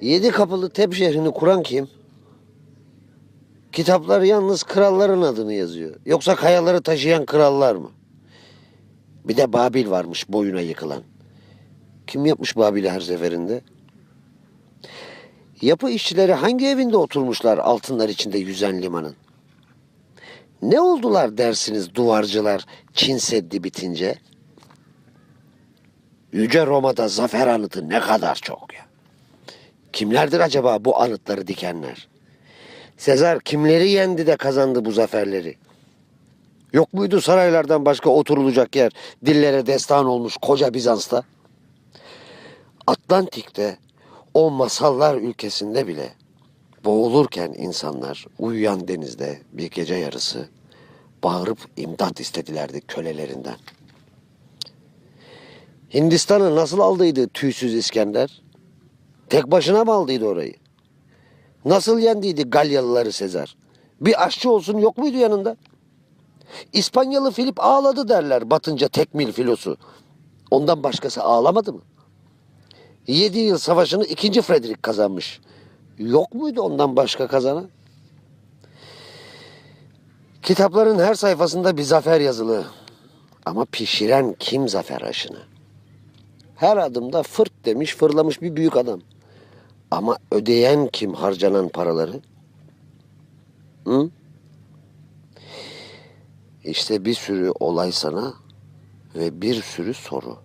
Yedi kapılı Tep şehrini kuran kim? Kitaplar yalnız kralların adını yazıyor. Yoksa kayaları taşıyan krallar mı? Bir de Babil varmış boyuna yıkılan. Kim yapmış Babil'i her seferinde? Yapı işçileri hangi evinde oturmuşlar altınlar içinde yüzen limanın? Ne oldular dersiniz duvarcılar Çin Seddi bitince? Yüce Roma'da zafer anıtı ne kadar çok ya. Kimlerdir acaba bu anıtları dikenler? Sezar kimleri yendi de kazandı bu zaferleri? Yok muydu saraylardan başka oturulacak yer dillere destan olmuş koca Bizans'ta? Atlantik'te o masallar ülkesinde bile boğulurken insanlar uyuyan denizde bir gece yarısı bağırıp imdat istedilerdi kölelerinden. Hindistan'ı nasıl aldıydı tüysüz İskender? Tek başına mı aldıydı orayı? Nasıl yendiydi Galyalıları Sezar? Bir aşçı olsun yok muydu yanında? İspanyalı Filip ağladı derler batınca tekmil filosu. Ondan başkası ağlamadı mı? Yedi yıl savaşını ikinci Frederick kazanmış. Yok muydu ondan başka kazanan? Kitapların her sayfasında bir zafer yazılı. Ama pişiren kim zafer aşını? Her adımda fırt demiş fırlamış bir büyük adam. Ama ödeyen kim harcanan paraları? Hı? İşte bir sürü olay sana ve bir sürü soru.